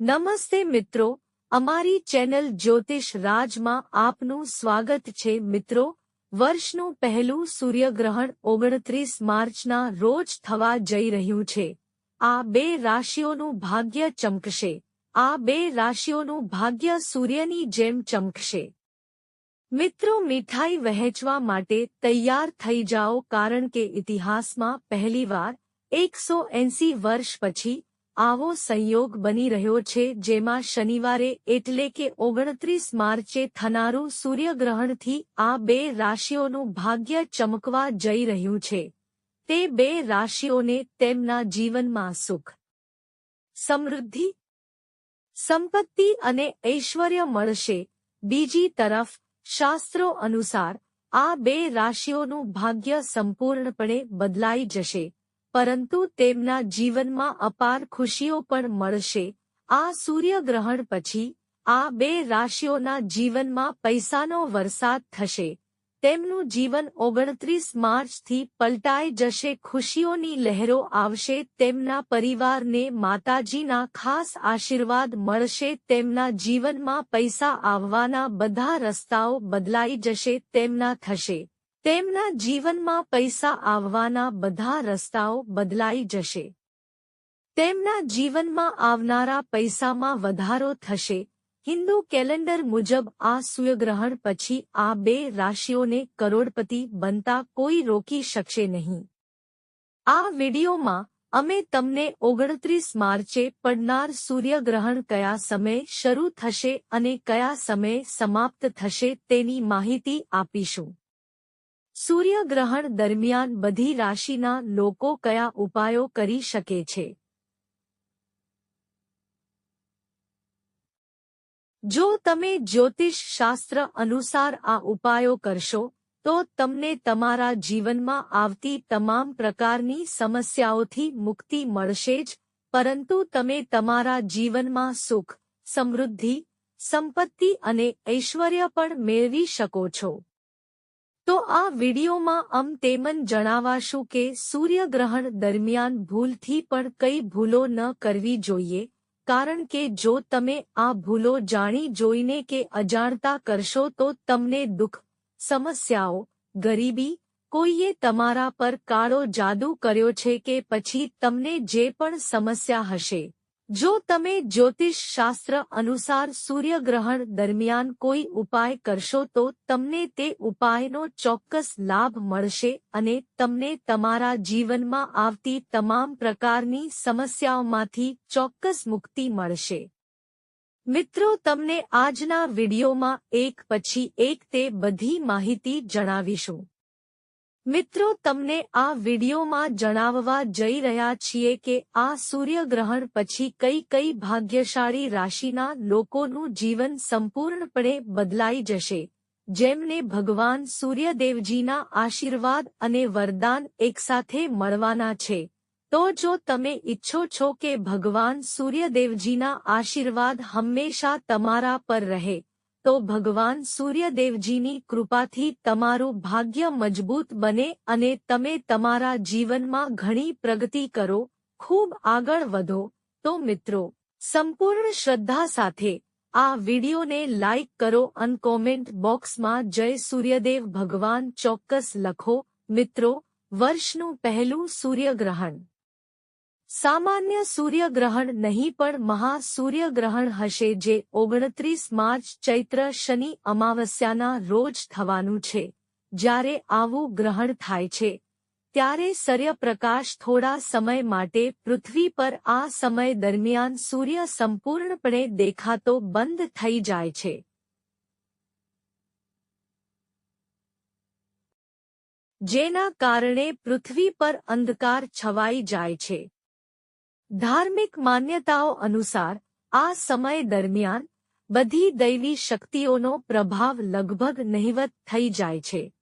નમસ્તે મિત્રો, અમારી ચેનલ જ્યોતિષ રાજમાં આપનું સ્વાગત છે મિત્રો. વર્ષનું પહેલું સૂર્યગ્રહણ ઓગણત્રીસ માર્ચના રોજ થવા જઈ રહ્યું છે. આ બે રાશિઓનું ભાગ્ય ચમકશે. આ બે રાશિઓનું ભાગ્ય સૂર્યની જેમ ચમકશે. મિત્રો મીઠાઈ વહેંચવા માટે તૈયાર થઈ જાઓ કારણ કે ઇતિહાસમાં પહેલીવાર એકસો એંસી વર્ષ પછી આવો સંયોગ બની રહ્યો છે, જેમાં શનિવારે એટલે કે ઓગણત્રીસ માર્ચે થનારું સૂર્યગ્રહણથી આ બે રાશિઓનું ભાગ્ય ચમકવા જઈ રહ્યું છે. તે બે રાશિઓને તેમના જીવનમાં સુખ, સમૃદ્ધિ, સંપત્તિ અને ઐશ્વર્ય મળશે. બીજી તરફ, શાસ્ત્રો અનુસાર આ બે રાશિઓનું ભાગ્ય સંપૂર્ણપણે બદલાઈ જશે. પરંતુ તેમના જીવનમાં અપાર ખુશીઓ પણ મળશે. આ સૂર્યગ્રહણ પછી, આ બે રાશિઓના જીવનમાં પૈસાનો વરસાદ થશે. તેમનું જીવન ઓગણત્રીસ માર્ચથી પલટાઈ જશે. ખુશીઓની લહેરો આવશે. તેમના પરિવારને માતાજીના ખાસ આશીર્વાદ મળશે. તેમના જીવનમાં પૈસા આવવાના બધા રસ્તાઓ બદલાઈ જશે. તેમના થશે. તેમના જીવનમાં પૈસા આવવાના બધા રસ્તાઓ બદલાઈ જશે. તેમના જીવનમાં આવનારા પૈસામાં વધારો થશે. હિન્દુ કેલેન્ડર મુજબ આ સૂર્યગ્રહણ પછી આ બે રાશિઓને કરોડપતિ બનતા કોઈ રોકી શકશે નહીં. આ વિડીયોમાં અમે તમને ઓગણત્રીસ માર્ચે પડનાર સૂર્યગ્રહણ કયા સમયે શરૂ થશે અને કયા સમયે સમાપ્ત થશે તેની માહિતી આપીશું. સૂર્યગ્રહણ દરમિયાન બધી રાશિના લોકો કયા ઉપાયો કરી શકે છે? જો તમે જ્યોતિષ શાસ્ત્ર અનુસાર આ ઉપાયો કરશો, તો તમને તમારા જીવનમાં આવતી તમામ પ્રકારની સમસ્યાઓથી મુક્તિ મળશે જ, પરંતુ તમે તમારા જીવનમાં સુખ, સમૃદ્ધિ, સંપત્તિ અને ઐશ્વર્ય પણ મેળવી શકો છો. તો આ વિડીયોમાં અમ તેમન જણાવાશું કે સૂર્યગ્રહણ દરમિયાન ભૂલથી પણ કઈ ભૂલો ન કરવી જોઈએ, કારણ કે જો તમે આ ભૂલો જાણી જોઈને કે અજાણતા કરશો તો તમને દુઃખ, સમસ્યાઓ, ગરીબી, કોઈએ તમારા પર કાળો જાદુ કર્યો છે કે પછી તમને જે પણ સમસ્યા હશે. જો તમે જ્યોતિષ શાસ્ત્ર અનુસાર સૂર્યગ્રહણ દરમિયાન કોઈ ઉપાય કરશો તો તમને તે ઉપાયનો ચોક્કસ લાભ મળશે અને તમને તમારા જીવનમાં આવતી તમામ પ્રકારની સમસ્યાઓમાંથી ચોક્કસ મુક્તિ મળશે. મિત્રો, તમને આજના વિડીયોમાં એક પછી એક તે બધી માહિતી જણાવીશું. મિત્રો, તમને આ વિડીયોમાં જણાવવા જઈ રહ્યા છીએ કે આ સૂર્યગ્રહણ પછી કઈ કઈ ભાગ્યશાળી રાશિના લોકોનું જીવન સંપૂર્ણપણે બદલાઈ જશે. જેમને ભગવાન સૂર્યદેવજીના આશીર્વાદ અને વરદાન એકસાથે મળવાના છે. તો જો તમે ઈચ્છો છો કે ભગવાન સૂર્યદેવજીના આશીર્વાદ હંમેશા તમારા પર રહે તો ભગવાન સૂર્યદેવજીની કૃપાથી તમારું ભાગ્ય મજબૂત બને અને તમે તમારા જીવનમાં ઘણી પ્રગતિ કરો, ખૂબ આગળ વધો. તો મિત્રો, સંપૂર્ણ શ્રદ્ધા સાથે આ વિડીયોને લાઇક કરો અન કોમેન્ટ બોક્સમાં જય સૂર્યદેવ ભગવાન ચોક્કસ લખો. મિત્રો, વર્ષનું પહેલું સૂર્યગ્રહણ. સામાન્ય સૂર્યગ્રહણ નહીં પણ મહાસૂર્યગ્રહણ હશે જે ઓગણત્રીસ માર્ચ ચૈત્ર શનિ અમાવસ્યાના રોજ થવાનું છે, જ્યારે આવું ગ્રહણ થાય છે. ત્યારે સૂર્યપ્રકાશ થોડા સમય માટે પૃથ્વી પર આ સમય દરમિયાન સૂર્ય સંપૂર્ણપણે દેખાતો બંધ થઈ જાય છે. જેના કારણે પૃથ્વી પર અંધકાર છવાઈ જાય છે. ધાર્મિક માન્યતાઓ અનુસાર, આ સમય દરમિયાન, બધી દૈવી શક્તિઓનો પ્રભાવ લગભગ નહિવત થઈ જાય છે.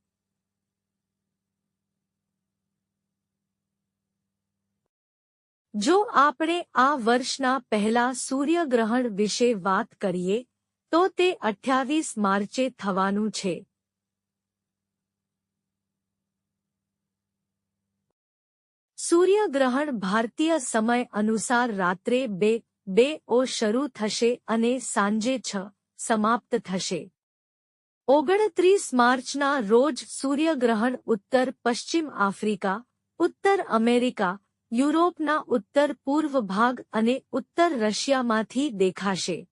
જો આપણે આ વર્ષના પહેલા સૂર્યગ્રહણ વિશે વાત કરીએ, તો તે અઠ્યાવીસ માર્ચે થવાનું છે. સૂર્યગ્રહણ ભારતીય સમય અનુસાર રાત્રે બે બે ઓ શરૂ થશે અને સાંજે છ સમાપ્ત થશે. ઓગણત્રીસ માર્ચના રોજ સૂર્યગ્રહણ ઉત્તર પશ્ચિમ આફ્રિકા, ઉત્તર અમેરિકા, યુરોપના ઉત્તર પૂર્વ ભાગ અને ઉત્તર રશિયામાંથી દેખાશે.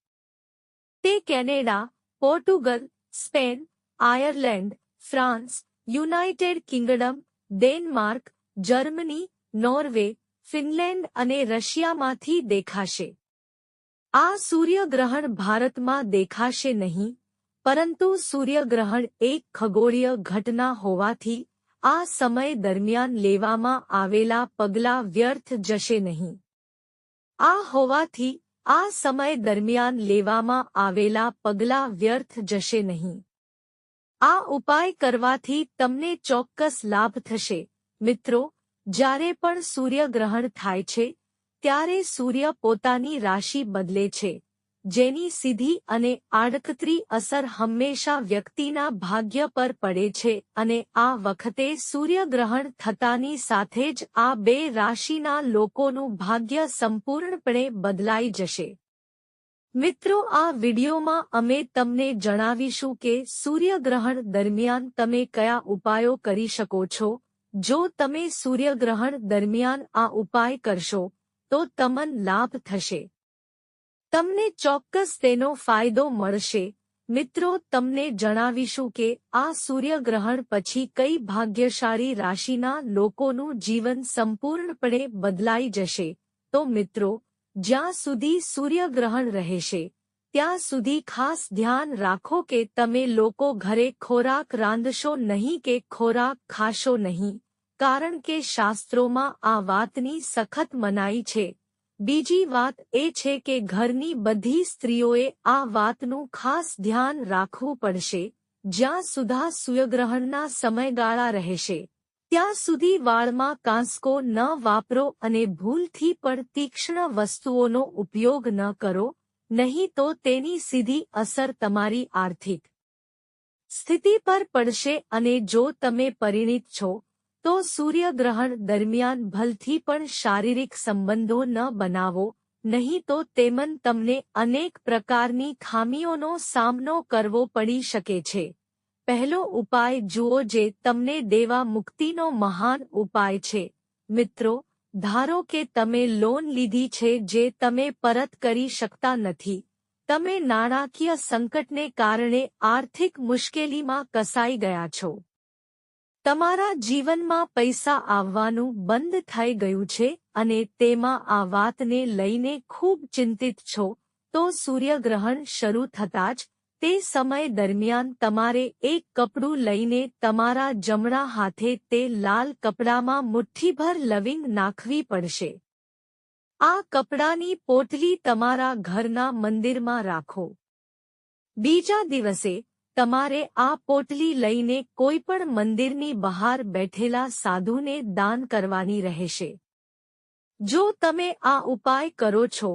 તે Canada, Portugal, Spain, Ireland, France, United Kingdom, Denmark, Germany Norway, Finland અને રશિયામાંથી દેખાશે. આ સૂર્યગ્રહણ ભારતમાં દેખાશે નહીં, પરંતુ સૂર્યગ્રહણ એક ખગોળીય ઘટના હોવાથી આ સમય દરમિયાન લેવામાં આવેલા પગલાં વ્યર્થ જશે નહીં. આ હોવાથી આ સમય દરમિયાન લેવામાં આવેલા પગલાં વ્યર્થ જશે નહીં. આ ઉપાય કરવાથી તમને ચોક્કસ લાભ થશે. મિત્રો જ્યારે પણ સૂર્યગ્રહણ થાય છે, ત્યારે સૂર્ય પોતાની રાશિ બદલે છે, જેની સીધી અને આડકતરી અસર હંમેશા વ્યક્તિના ભાગ્ય પર પડે છે અને આ વખતે સૂર્યગ્રહણ થતાની સાથે જ આ બે રાશિના લોકોનું ભાગ્ય સંપૂર્ણપણે બદલાઈ જશે. મિત્રો, આ વિડિયોમાં અમે તમને જણાવીશું કે સૂર્યગ્રહણ દરમિયાન તમે કયા ઉપાયો કરી શકો છો જો તમે સૂર્યગ્રહણ દરમિયાન આ ઉપાય કરશો, તો તમન લાભ થશે. તમને ચોક્કસ તેનો ફાયદો મળશે. મિત્રો, તમને જણાવીશું કે આ સૂર્યગ્રહણ પછી કઈ ભાગ્યશાળી રાશિના લોકોનું જીવન સંપૂર્ણપણે બદલાઈ જશે. તો મિત્રો, જ્યાં સુધી સૂર્યગ્રહણ રહેશે, ત્યાં સુધી ખાસ ધ્યાન રાખો કે તમે લોકો ઘરે ખોરાક રાંધશો નહીં કે ખોરાક ખાશો નહીં. કારણ કે શાસ્ત્રોમાં આ વાતની સખત મનાઈ છે. બીજી વાત એ છે કે ઘરની બધી સ્ત્રીઓએ આ વાતનું ખાસ ધ્યાન રાખવું પડશે, જ્યાં સુધા સૂર્યગ્રહણના સમયગાળા રહેશે. ત્યાં સુધી વાળમાં કાંસકો ન વાપરો અને ભૂલથી પણ તીક્ષ્ણ વસ્તુઓનો ઉપયોગ ન કરો, નહીં તો તેની સીધી અસર તમારી આર્થિક સ્થિતિ પર પડશે અને જો તમે પરિણિત છો તો સૂર્યગ્રહણ દરમિયાન ભલથી પણ શારીરિક સંબંધો ન બનાવો, નહીં તો તેમન તમને અનેક પ્રકારની ખામીઓનો સામનો કરવો પડી શકે છે. પહેલો ઉપાય જુઓ જે તમને દેવા મુક્તિનો મહાન ઉપાય છે. મિત્રો, ધારો કે તમે લોન લીધી છે જે તમે પરત કરી શકતા નથી. તમે નાણાકીય સંકટને કારણે આર્થિક મુશ્કેલીમાં કસાઈ ગયા છો. તમારા જીવનમાં પૈસા આવવાનું બંધ થઈ ગયું છે અને તેમાં આ વાતને લઈને ખૂબ ચિંતિત છો, તો સૂર્યગ્રહણ શરૂ થતાં જ તે સમય દરમિયાન તમારે એક કપડું લઈને તમારા જમણા હાથે તે લાલ કપડામાં મુઠ્ઠીભર લવિંગ નાખવી પડશે. આ કપડાની પોટલી તમારા ઘરના મંદિરમાં રાખો. બીજા દિવસે તમારે આ પોટલી લઈને કોઈ પણ મંદિરની બહાર બેઠેલા સાધુને દાન કરવાની રહેશે. જો તમે આ ઉપાય કરો છો,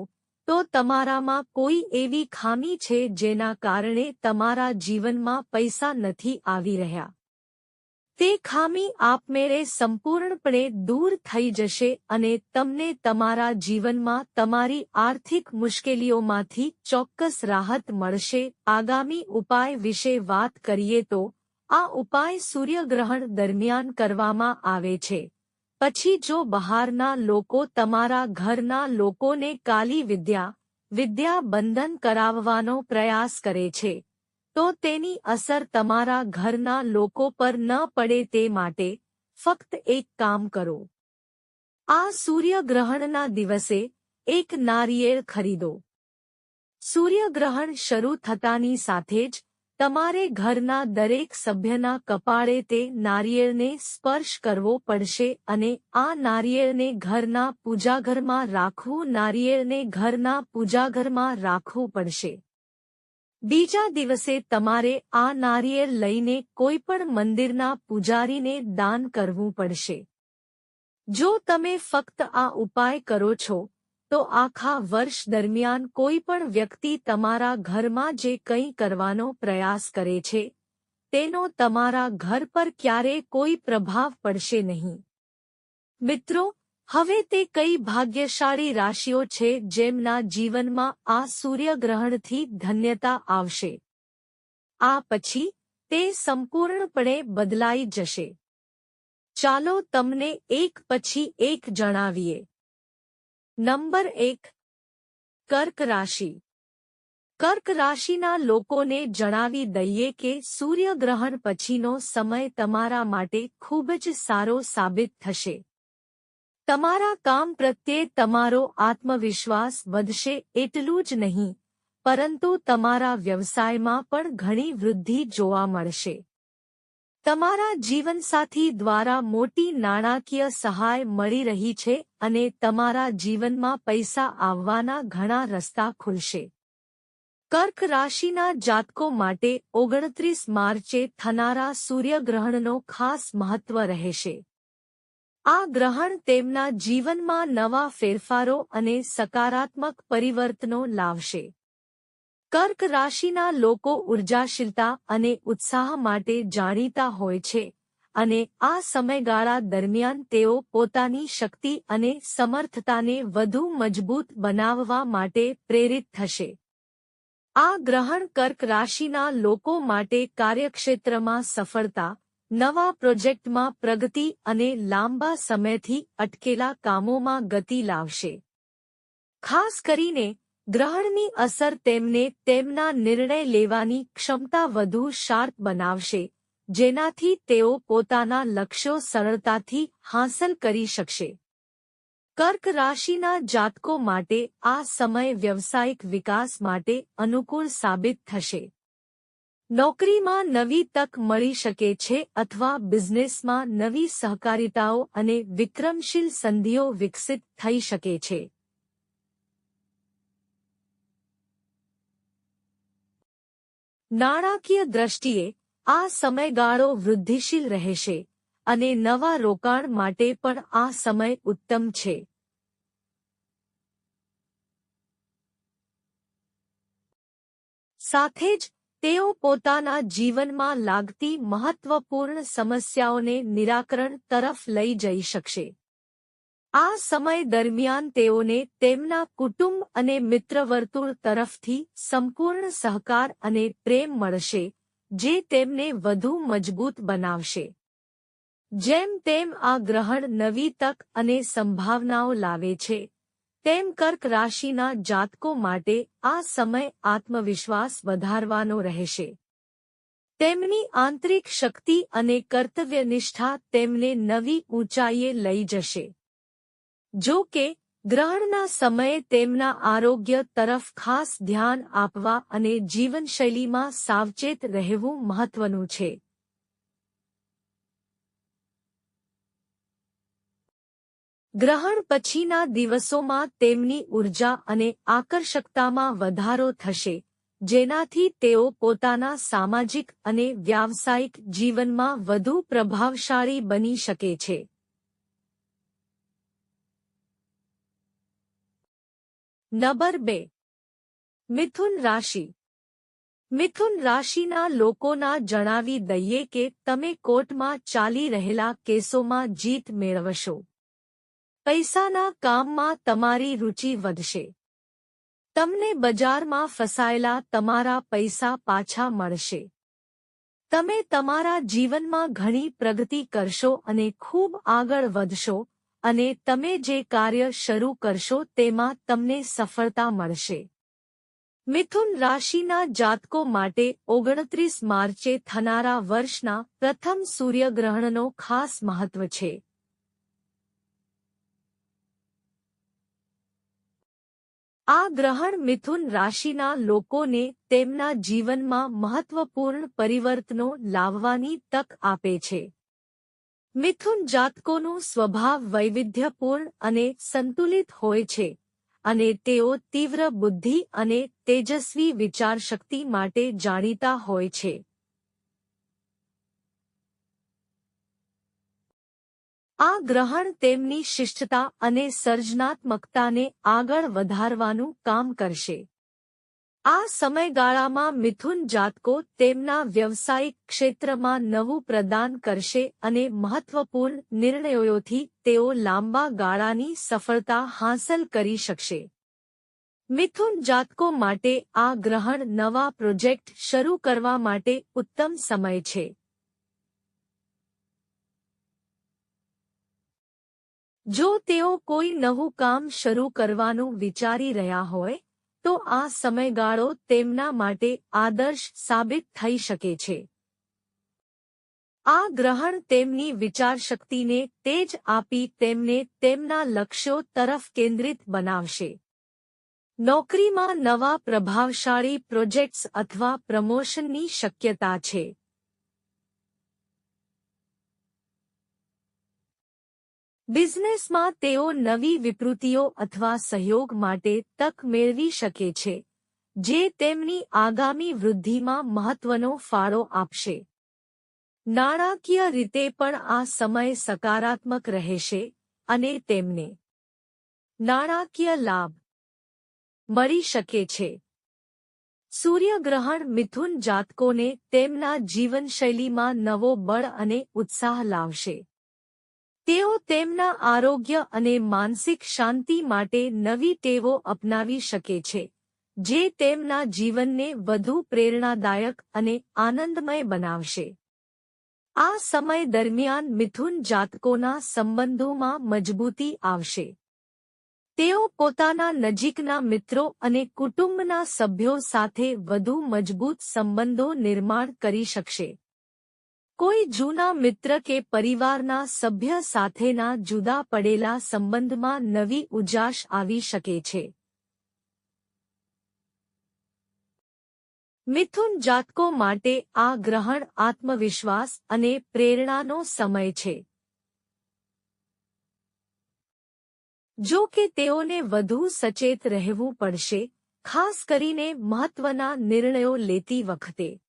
તો તમારામાં કોઈ એવી ખામી છે જેના કારણે તમારા જીવનમાં પૈસા નથી આવી રહ્યા. તે ખામી આપમેળે સંપૂર્ણપણે દૂર થઈ જશે અને તમને તમારા જીવનમાં તમારી આર્થિક મુશ્કેલીઓમાંથી ચોક્કસ રાહત મળશે. આગામી ઉપાય વિશે વાત કરીએ તો, આ ઉપાય સૂર્યગ્રહણ દરમિયાન કરવામાં આવે છે. પછી જો બહારના લોકો તમારા ઘરના લોકોને કાલી વિદ્યા વિદ્યા બંધન કરાવવાનો પ્રયાસ કરે છે તો તેની અસર તમારા ઘરના લોકો પર ન પડે તે માટે ફક્ત એક કામ કરો. આ સૂર્યગ્રહણના દિવસે એક નારિયેળ ખરીદો. સૂર્યગ્રહણ શરૂ થતાની સાથે જ તમારે ઘરના દરેક સભ્યના કપાળે તે નારિયેળને સ્પર્શ કરવો પડશે અને આ નારિયેળને ઘરના પૂજાઘરમાં રાખવું, નારિયેળને ઘરના પૂજાઘરમાં રાખવું પડશે. બીજા દિવસે તમારે આ નારિયેળ લઈને કોઈપણ મંદિરના પૂજારીને દાન કરવું પડશે. જો તમે ફક્ત આ ઉપાય કરો છો, તો આખા વર્ષ દરમિયાન કોઈ પણ વ્યક્તિ તમારા ઘરમાં જે કંઈ કરવાનો પ્રયાસ કરે છે, તેનો તમારા ઘર પર ક્યારે કોઈ પ્રભાવ પડશે નહીં. મિત્રો હવે તે કઈ ભાગ્યશાળી રાશિઓ છે જેમના જીવનમાં આ સૂર્યગ્રહણથી ધન્યતા આવશે? આ પછી તે સંપૂર્ણપણે બદલાઈ જશે. ચાલો તમને એક પછી એક જણાવીએ. નંબર એક, કર્ક રાશિ. કર્ક રાશિના લોકોને જણાવી દઈએ કે સૂર્યગ્રહણ પછીનો સમય તમારા માટે ખૂબ જ સારો સાબિત થશે. તમારા કામ પ્રત્યે તમારો આત્મવિશ્વાસ વધશે એટલું જ નહીં, પરંતુ તમારા વ્યવસાયમાં પણ ઘણી વૃદ્ધિ જોવા મળશે. તમારા જીવનસાથી દ્વારા મોટી નાણાકીય સહાય મળી રહી છે અને તમારા જીવનમાં પૈસા આવવાના ઘણા રસ્તા ખુલશે. કર્ક રાશિના જાતકો માટે ઓગણત્રીસ માર્ચે થનારા સૂર્યગ્રહણનો ખાસ મહત્વ રહેશે. આ ગ્રહણ તેમના જીવનમાં નવા ફેરફારો અને સકારાત્મક પરિવર્તનો લાવશે. કર્ક રાશિના લોકો ઉર્જાશીલતા અને ઉત્સાહ માટે જાણીતા હોય છે અને આ સમયગાળા દરમિયાન તેઓ પોતાની શક્તિ અને સમર્થતાને વધુ મજબૂત બનાવવા માટે પ્રેરિત થશે. આ ગ્રહણ કર્ક રાશિના લોકો માટે કાર્યક્ષેત્રમાં સફળતા નવા પ્રોજેક્ટમાં પ્રગતિ અને લાંબા સમયથી અટકેલા કામોમાં ગતિ લાવશે. ખાસ કરીને, ગ્રહણની અસર તેમને તેમના નિર્ણય લેવાની ક્ષમતા વધુ શાર્પ બનાવશે, જેનાથી તેઓ પોતાના લક્ષ્યો સરળતાથી હાંસલ કરી શકશે. કર્ક રાશિના જાતકો માટે આ સમય વ્યવસાયિક વિકાસ માટે અનુકૂળ સાબિત થશે. નોકરીમાં નવી તક મળી શકે છે અથવા બિઝનેસમાં નવી સહકારિતાઓ અને વિક્રમશીલ સંધિઓ વિકસિત થઈ શકે છે. નાણાકીય દ્રષ્ટિએ આ સમયગાળો વૃદ્ધિશીલ રહેશે અને નવા રોકાણ માટે પણ આ સમય ઉત્તમ છે. સાથે જ તેઓ પોતાના જીવનમાં લાગતી મહત્વપૂર્ણ સમસ્યાઓને નિરાકરણ તરફ લઈ જઈ શકશે. આ સમય દરમિયાન તેઓને તેમના કુટુંબ અને મિત્રવર્તુળ તરફથી સંપૂર્ણ સહકાર અને પ્રેમ મળશે, જે તેમને વધુ મજબૂત બનાવશે. જેમ તેમ આ ગ્રહણ નવી તક અને સંભાવનાઓ લાવે છે. તેમ કર્ક રાશિના જાતકો માટે આ સમય આત્મવિશ્વાસ વધારવાનો રહેશે. તેમની આંતરિક શક્તિ અને કર્તવ્યનિષ્ઠા તેમને નવી ઊંચાઈએ લઈ જશે. જો કે, ગ્રહણના સમયે તેમના આરોગ્ય તરફ ખાસ ધ્યાન આપવા અને જીવનશૈલીમાં સાવચેત રહેવું મહત્વનું છે. ગ્રહણ પછીના દિવસોમાં તેમની ઊર્જા અને આકર્ષકતામાં વધારો થશે, જેનાથી તેઓ પોતાના સામાજિક અને વ્યાવસાયિક જીવનમાં વધુ પ્રભાવશાળી બની શકે છે. નંબર બે. મિથુન રાશિ. મિથુન રાશિના લોકોના જણાવી દઈએ કે તમે કોર્ટમાં ચાલી રહેલા કેસોમાં જીત મેળવશો. પૈસાના કામમાં તમારી રુચિ વધશે. તમને બજારમાં ફસાયેલા તમારા પૈસા પાછા મળશે. તમે તમારા જીવનમાં ઘણી પ્રગતિ કરશો અને ખૂબ આગળ વધશો અને તમે જે કાર્ય શરૂ કરશો તેમાં તમને સફળતા મળશે. મિથુન રાશિના જાતકો માટે ઓગણત્રીસ માર્ચે થનારા વર્ષના પ્રથમ સૂર્યગ્રહણનો ખાસ મહત્વ છે. આ ગ્રહણ મિથુન રાશિના લોકોને તેમના જીવનમાં મહત્વપૂર્ણ પરિવર્તનો લાવવાની તક આપે છે. મિથુન જાતકોનું સ્વભાવ વૈવિધ્યપૂર્ણ અને સંતુલિત હોય છે અને તેઓ તીવ્ર બુદ્ધિ અને તેજસ્વી વિચારશક્તિ માટે જાણીતા હોય છે. આ ગ્રહણ તેમની શિષ્ટતા અને સર્જનાત્મકતાને આગળ વધારવાનું કામ કરશે. આ સમયગાળામાં મિથુન જાતકો તેમના વ્યવસાયિક ક્ષેત્રમાં નવું પ્રદાન કરશે અને મહત્વપૂર્ણ નિર્ણયોથી તેઓ લાંબા ગાળાની સફળતા હાંસલ કરી શકશે. મિથુન જાતકો માટે આ ગ્રહણ નવા પ્રોજેક્ટ શરૂ કરવા માટે ઉત્તમ સમય છે. જો તેઓ કોઈ નવું કામ શરૂ કરવાનું વિચારી રહ્યા હોય, તો આ સમયગાળો તેમના માટે આદર્શ સાબિત થઈ શકે છે. આ ગ્રહણ તેમની વિચારશક્તિને તેજ આપી તેમને તેમના લક્ષ્યો તરફ કેન્દ્રિત બનાવશે. નોકરીમાં નવા પ્રભાવશાળી પ્રોજેક્ટ્સ અથવા પ્રમોશનની શક્યતા છે. બિઝનેસમાં તેઓ નવી વિકૃતિઓ અથવા સહયોગ માટે તક મેળવી શકે છે, જે તેમની આગામી વૃદ્ધિમાં મહત્વનો ફાળો આપશે. નાણાકીય રીતે પણ આ સમય સકારાત્મક રહેશે અને તેમને નાણાકીય લાભ મળી શકે છે. સૂર્યગ્રહણ મિથુન જાતકોને તેમના જીવનશૈલીમાં નવો બળ અને ઉત્સાહ લાવશે. તેઓ તેમના આરોગ્ય અને માનસિક શાંતિ માટે નવી ટેવો અપનાવી શકે છે, જે તેમના જીવનને વધુ પ્રેરણાદાયક અને આનંદમય બનાવશે. આ સમય દરમિયાન મિથુન જાતકોના સંબંધોમાં મજબૂતી આવશે. તેઓ પોતાના નજીકના મિત્રો અને કુટુંબના સભ્યો સાથે વધુ મજબૂત સંબંધો નિર્માણ કરી શકશે. કોઈ જૂના મિત્ર કે પરિવારના સભ્ય સાથેના જુદા પડેલા સંબંધમાં નવી ઉજાશ આવી શકે છે. મિથુન જાતકો માટે આ ગ્રહણ આત્મવિશ્વાસ અને પ્રેરણાનો સમય છે. જો કે તેઓને વધુ સચેત રહેવું પડશે, ખાસ કરીને મહત્વના નિર્ણયો લેતી વખતે.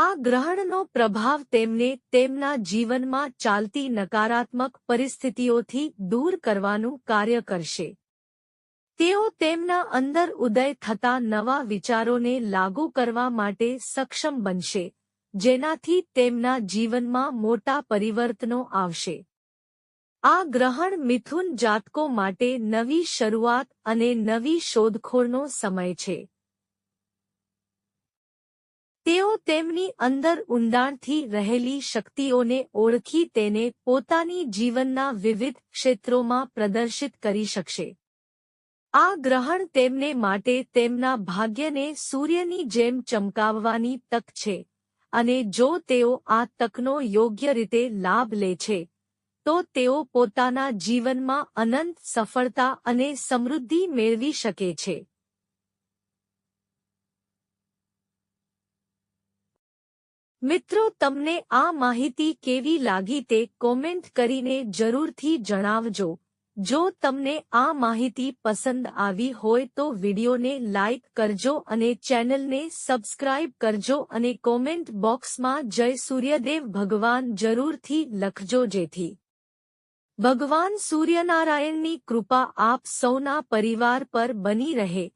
આ ગ્રહણનો પ્રભાવ તેમને તેમના જીવનમાં ચાલતી નકારાત્મક પરિસ્થિતિઓથી દૂર કરવાનું કાર્ય કરશે. તેઓ તેમના અંદર ઉદય થતા નવા વિચારોને લાગુ કરવા માટે સક્ષમ બનશે, જેનાથી તેમના જીવનમાં મોટા પરિવર્તનો આવશે. આ ગ્રહણ મિથુન જાતકો માટે નવી શરૂઆત અને નવી શોધખોળનો સમય છે. તેઓ તેમની અંદર ઊંડાણથી રહેલી શક્તિઓને ઓળખી તેને પોતાની જીવનના વિવિધ ક્ષેત્રોમાં પ્રદર્શિત કરી શકશે. આ ગ્રહણ તેમને માટે તેમના ભાગ્યને સૂર્યની જેમ ચમકાવવાની તક છે, અને જો તેઓ આ તકનો યોગ્ય રીતે લાભ લે છે, તો તેઓ પોતાના જીવનમાં અનંત સફળતા અને સમૃદ્ધિ મેળવી શકે છે. મિત્રો, તમને આ માહિતી કેવી લાગી તે કોમેન્ટ કરીને જરૂરથી જણાવજો. જો તમને આ માહિતી પસંદ આવી હોય તો વિડીયોને લાઇક કરજો અને ચેનલને સબસ્ક્રાઇબ કરજો અને કોમેન્ટ બોક્સમાં જય સૂર્યદેવ ભગવાન જરૂરથી લખજો જેથી. ભગવાન સૂર્યનારાયણની કૃપા આપ સૌના પરિવાર પર બની રહે.